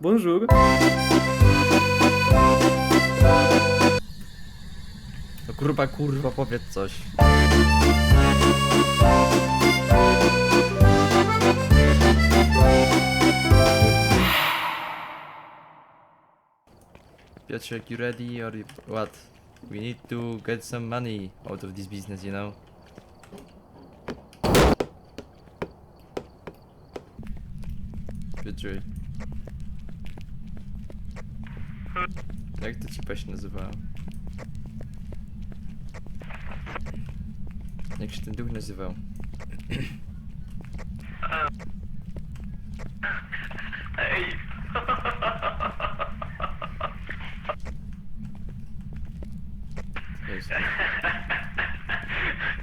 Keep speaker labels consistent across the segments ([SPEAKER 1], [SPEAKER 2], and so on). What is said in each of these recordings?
[SPEAKER 1] Bonjour.
[SPEAKER 2] No kurwa, kurwa, powiedz coś. Piotrek, you ready or what? We need to get some money out of this business, you know? Piotrek. Jak to ci się nazywa? Jak się ten duch nazywał?
[SPEAKER 3] Ej!
[SPEAKER 2] Jest.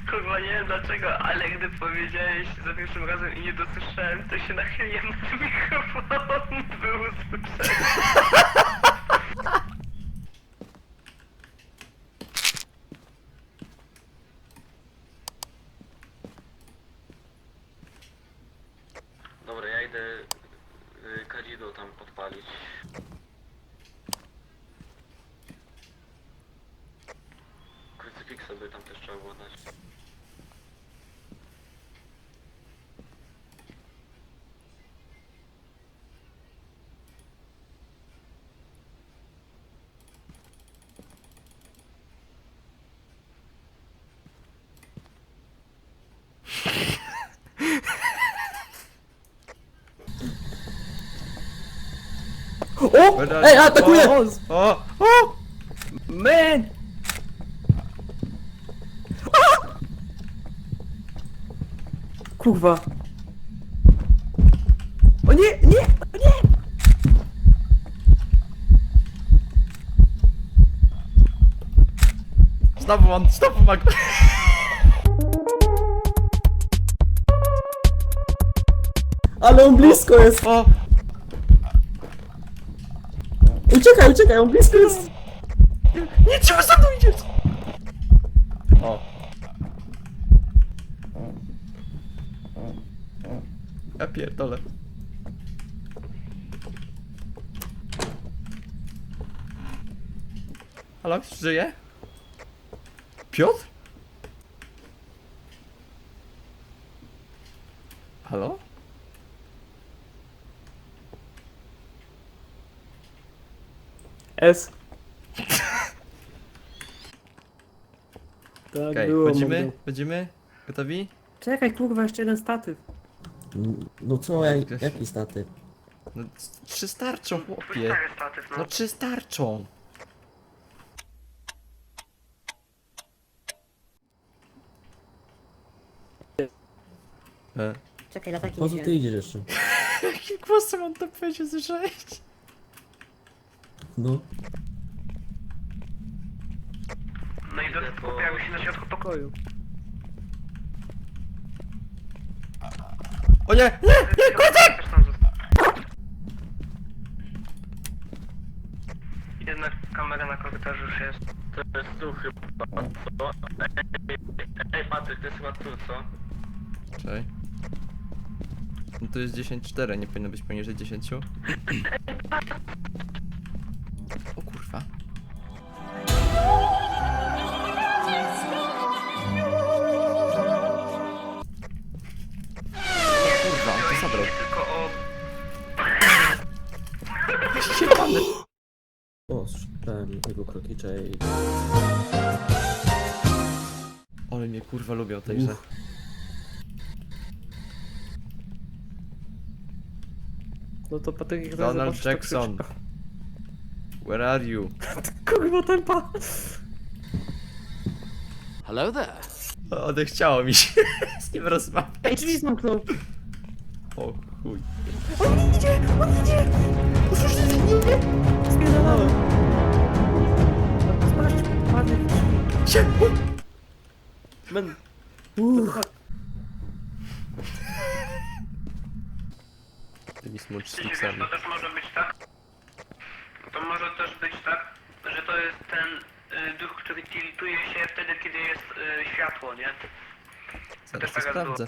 [SPEAKER 3] Kurwa, nie wiem dlaczego, ale gdy powiedziałeś za pierwszym razem i nie dosłyszałem, to się nachyliłem na mikrofon, był usłyszany.
[SPEAKER 4] Dobra, ja idę y, kadzidło tam podpalić. Krucyfiksa by tam też trzeba było dać.
[SPEAKER 1] O! Ej, atakuje!
[SPEAKER 2] O! O! o!
[SPEAKER 1] Man! Kurwa. O nie, nie, o nie!
[SPEAKER 2] Znowu on, znowu mag...
[SPEAKER 1] Ale on blisko jest!
[SPEAKER 2] O!
[SPEAKER 1] Uciekaj, uciekaj, on blisko jest!
[SPEAKER 2] Nie, trzeba za mną idziesz! O. Ja pierdolę. Halo, żyje? Piotr? Halo?
[SPEAKER 1] S. Tak
[SPEAKER 2] Okej,
[SPEAKER 1] było,
[SPEAKER 2] będziemy?
[SPEAKER 1] mordo.
[SPEAKER 2] Będziemy? Gotowi?
[SPEAKER 1] Czekaj, kurwa, jeszcze jeden statyw.
[SPEAKER 5] No co, jak, jaki statyw?
[SPEAKER 2] No, c- trzy starczą, chłopie.
[SPEAKER 3] statyw, no.
[SPEAKER 2] No trzy starczą. E,
[SPEAKER 6] Czekaj, lataki
[SPEAKER 5] Po co ty idziesz jeszcze?
[SPEAKER 2] Jakim głosem on to powiedział, słyszałeś?
[SPEAKER 5] No.
[SPEAKER 3] No i
[SPEAKER 4] Idę
[SPEAKER 3] do- pojawił się na środku pokoju.
[SPEAKER 2] O nie! Nie!
[SPEAKER 3] Nie, kotek! Jednak kamera na korytarzu już jest.
[SPEAKER 4] To jest tu chyba, co? Ej, ej Patryk, to jest chyba tu, co?
[SPEAKER 2] Czekaj. No to jest 10-4, nie powinno być poniżej 10.
[SPEAKER 5] i...
[SPEAKER 2] Ale mnie kurwa lubią tej grze.
[SPEAKER 1] No to Patryk, jak
[SPEAKER 2] Donald
[SPEAKER 1] zobaczysz, to
[SPEAKER 2] Jackson.
[SPEAKER 1] krzycz.
[SPEAKER 2] Where are you?
[SPEAKER 1] Kurwa, tempa!
[SPEAKER 7] Hello there.
[SPEAKER 2] O, Odechciało mi się z nim rozmawiać.
[SPEAKER 1] Ej, drzwi zamknął!
[SPEAKER 2] O chuj.
[SPEAKER 1] Spierdalałem!
[SPEAKER 2] Się!
[SPEAKER 1] Men... Uff.
[SPEAKER 2] Tymi psami.
[SPEAKER 3] to też może być tak. To może też być tak, że to jest ten y, duch, który tiltuje się wtedy, kiedy jest y, światło, nie?
[SPEAKER 2] Zaraz to
[SPEAKER 3] też taka
[SPEAKER 2] sprawdzę.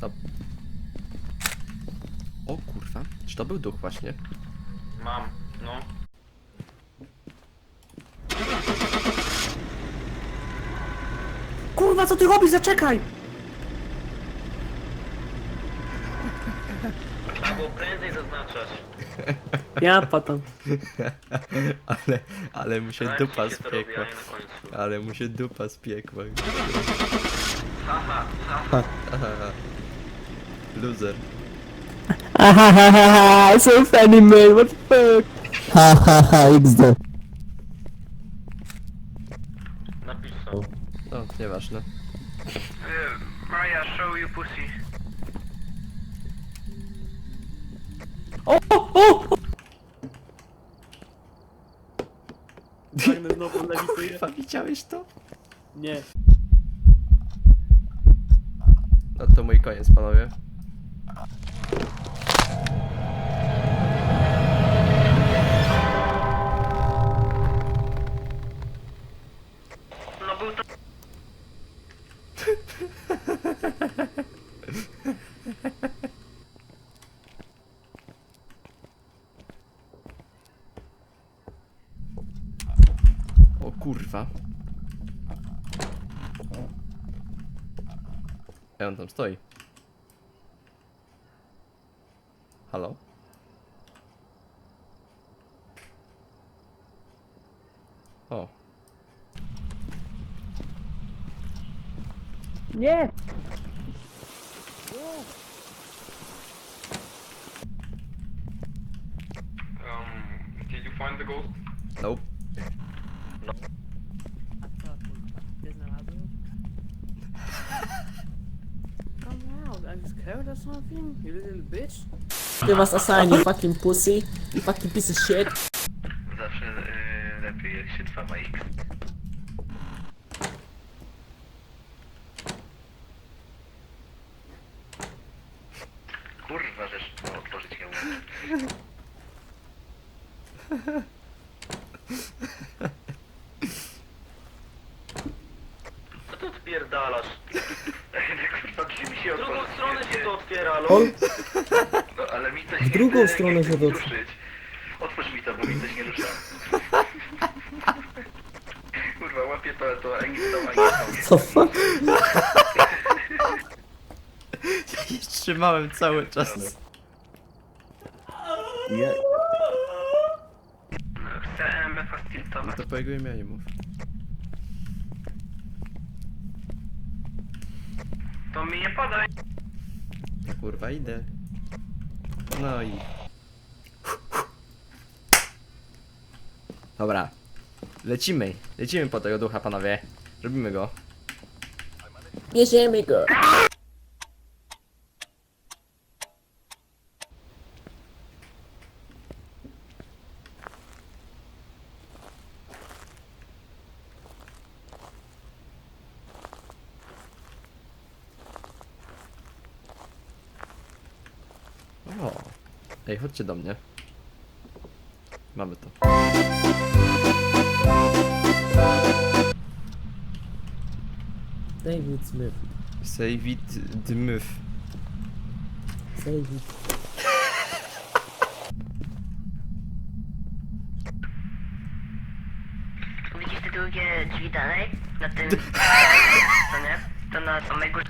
[SPEAKER 2] Co? O kurwa, czy to był duch właśnie?
[SPEAKER 4] Mam, no.
[SPEAKER 1] Kurwa, co ty robisz? Zaczekaj!
[SPEAKER 4] Trzeba było prędzej zaznaczać.
[SPEAKER 1] Ja patam.
[SPEAKER 2] ale, ale mu się
[SPEAKER 4] Tak
[SPEAKER 2] dupa
[SPEAKER 4] się to robi,
[SPEAKER 2] spiekła.
[SPEAKER 4] nie na końcu.
[SPEAKER 2] Ale mu się dupa spiekła.
[SPEAKER 4] Haha, haha.
[SPEAKER 2] Aha. Loser.
[SPEAKER 1] Ahahaha, so funny man, what the fuck?
[SPEAKER 5] Hahaha, XD.
[SPEAKER 4] Napisz co.
[SPEAKER 2] No, nieważne.
[SPEAKER 3] Maja, show you pussy.
[SPEAKER 1] O, o, o! Fajny znowu lewituje.
[SPEAKER 2] Kurwa, widziałeś to?
[SPEAKER 1] Nie.
[SPEAKER 2] No to mój koniec, panowie. O kurwa. Ja on tam stoi. Halo? O,
[SPEAKER 1] Nie! I'm scared or something? You little bitch?
[SPEAKER 5] Give us a sign, you fucking pussy. You fucking piece of shit.
[SPEAKER 3] Zawsze y, lepiej jak się trwa ma. Kurwa, żeż no, otworzyć nie umiem.
[SPEAKER 4] Co ty odpierdalasz?
[SPEAKER 3] Kurwa, drzwi mi się
[SPEAKER 4] W drugą
[SPEAKER 3] otworzyć
[SPEAKER 4] stronę
[SPEAKER 3] nie
[SPEAKER 4] się
[SPEAKER 3] chce.
[SPEAKER 4] to otwiera, lol.
[SPEAKER 5] Ol,
[SPEAKER 3] No, ale mi coś
[SPEAKER 5] W
[SPEAKER 3] nie
[SPEAKER 5] drugą
[SPEAKER 3] chce
[SPEAKER 5] stronę się to-
[SPEAKER 3] ruszyć. Otwórz mi to, bo mi coś nie rusza. Kurwa, łapię to, to ani to.
[SPEAKER 5] co fuck?
[SPEAKER 2] Ja je trzymałem cały czas.
[SPEAKER 5] Ja...
[SPEAKER 3] Chcę MF-a
[SPEAKER 2] No
[SPEAKER 3] stiltować.
[SPEAKER 2] to po jego imieniu mów.
[SPEAKER 3] To mi nie podaj.
[SPEAKER 2] Kurwa, idę. No i... Dobra. Lecimy. Lecimy po tego ducha, panowie. Robimy go.
[SPEAKER 5] Bierzemy go.
[SPEAKER 2] Ej, chodźcie do mnie. Mamy to.
[SPEAKER 5] David Smith.
[SPEAKER 2] Save it dmyw.
[SPEAKER 5] David.
[SPEAKER 3] Widzisz te drugie drzwi dalej? Na tym... Co nie? To na samej górze.